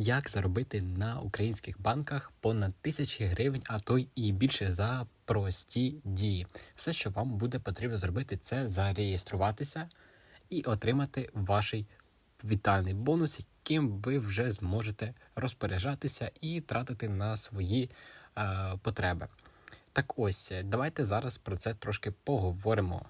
Як заробити на українських банках понад тисячі гривень, а то й і більше за прості дії. Все, що вам буде потрібно зробити, це зареєструватися і отримати ваш вітальний бонус, яким ви вже зможете розпоряджатися і тратити на свої е, потреби. Так ось, давайте зараз про це трошки поговоримо.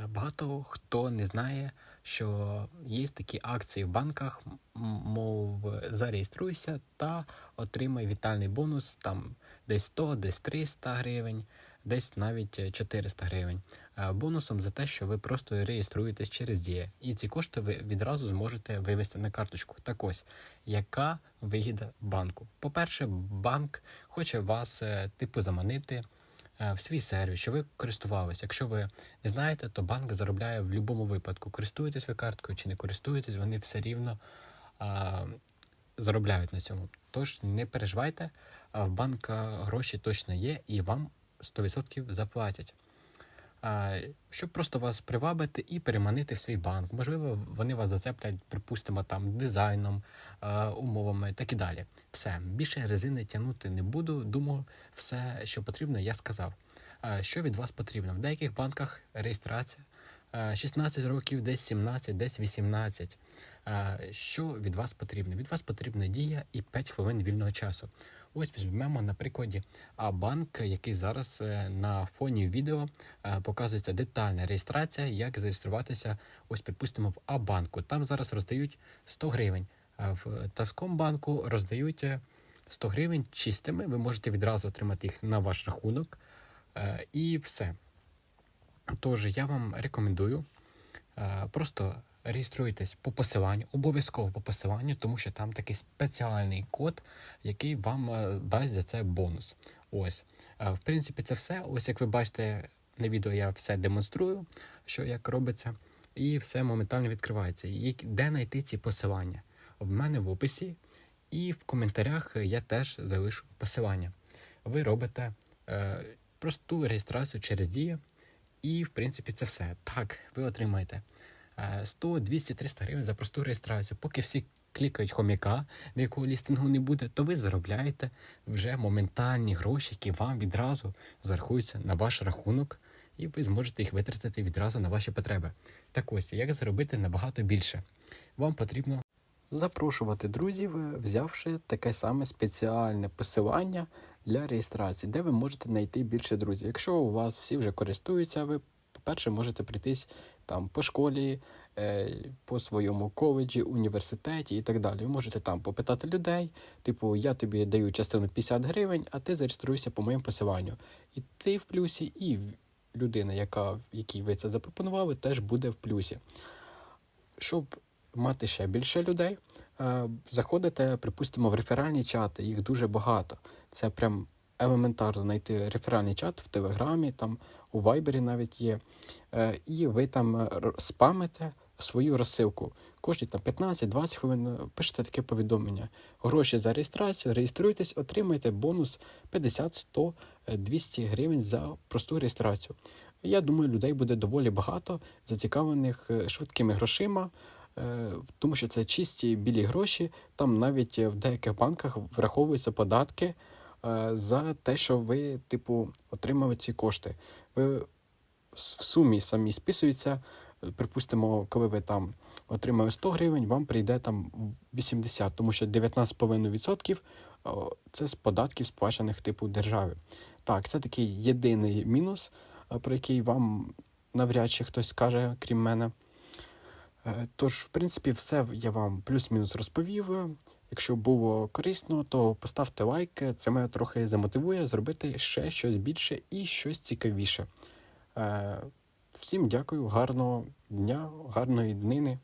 Е, Багато хто не знає, що є такі акції в банках, мов зареєструйся та отримай вітальний бонус там десь 100, десь 300 гривень, десь навіть е, 400 гривень. Е, Бонусом за те, що ви просто реєструєтесь через дія. І ці кошти ви відразу зможете вивести на карточку. Так ось, яка вигіда банку? По-перше, банк хоче вас е, типу заманити е, в свій сервіс, що ви користувалися. Якщо ви не знаєте, то банк заробляє в будь-якому випадку. Користуєтесь ви карткою чи не користуєтесь, вони все рівно а, заробляють на цьому. Тож не переживайте, а в банка гроші точно є і вам 100% заплатять. Щоб просто вас привабити і переманити в свій банк. Можливо, вони вас зацеплять, припустимо, там дизайном, умовами так і далі. Все, більше резини тягнути не буду. Думаю, все, що потрібно, я сказав. Що від вас потрібно? В деяких банках реєстрація 16 років, десь 17, десь 18. Що від вас потрібно? Від вас потрібна дія і 5 хвилин вільного часу. Ось візьмемо на прикладі А-банк, який зараз е, на фоні відео е, показується детальна реєстрація, як зареєструватися, ось припустимо, в А-банку. Там зараз роздають 100 гривень. В Таскомбанку роздають е, 100 гривень чистими. Ви можете відразу отримати їх на ваш рахунок. Е, І все. Тож я вам рекомендую е, просто реєструйтесь по посиланню, обов'язково по посиланню, тому що там такий спеціальний код, який вам е, дасть за це бонус. Ось, Е, в принципі, це все. Ось як ви бачите на відео, я все демонструю, що як робиться, і все моментально відкривається. Де знайти ці посилання? В мене в описі і в коментарях я теж залишу посилання. Ви робите е, просту реєстрацію через дію. І, в принципі, це все. Так, ви отримаєте е, 100, 200, 300 гривень за просту реєстрацію. Поки всі клікають хомяка, в якого лістингу не буде, то ви заробляєте вже моментальні гроші, які вам відразу зарахуються на ваш рахунок, і ви зможете їх витратити відразу на ваші потреби. Так ось, як заробити набагато більше? Вам потрібно запрошувати друзів, е, взявши таке саме спеціальне посилання для реєстрації, де ви можете знайти більше друзів. Якщо у вас всі вже користуються, ви, по-перше, можете прийтись там по школі, е, по своєму коледжі, університеті і так далі. Ви можете там попитати людей, типу, я тобі даю частину 50 гривень, а ти зареєструйся по моєму посиланню. І ти в плюсі, і людина, яка, якій ви це запропонували, теж буде в плюсі. Щоб мати ще більше людей, е, заходите, припустимо, в реферальні чати, їх дуже багато. Це прям елементарно знайти реферальний чат в Телеграмі, там у Вайбері навіть є. Е, І ви там е, спамите свою розсилку. Кожні там 15-20 хвилин пишете таке повідомлення. Гроші за реєстрацію, реєструйтесь, отримайте бонус 50, 100, е, 200 гривень за просту реєстрацію. Я думаю, людей буде доволі багато зацікавлених швидкими грошима, тому що це чисті білі гроші. Там навіть е, в деяких банках враховуються податки е, за те, що ви, типу, отримали ці кошти. Ви в сумі самі списуються. Е, Припустимо, коли ви там отримали 100 гривень, вам прийде там 80, тому що 19,5% це з податків, сплачених типу держави. Так, це такий єдиний мінус, е, про який вам навряд чи хтось скаже, крім мене. Е, Тож, в принципі, все я вам плюс-мінус розповів. Якщо було корисно, то поставте лайк. Це мене трохи замотивує зробити ще щось більше і щось цікавіше. Е, Всім дякую, гарного дня, гарної днини.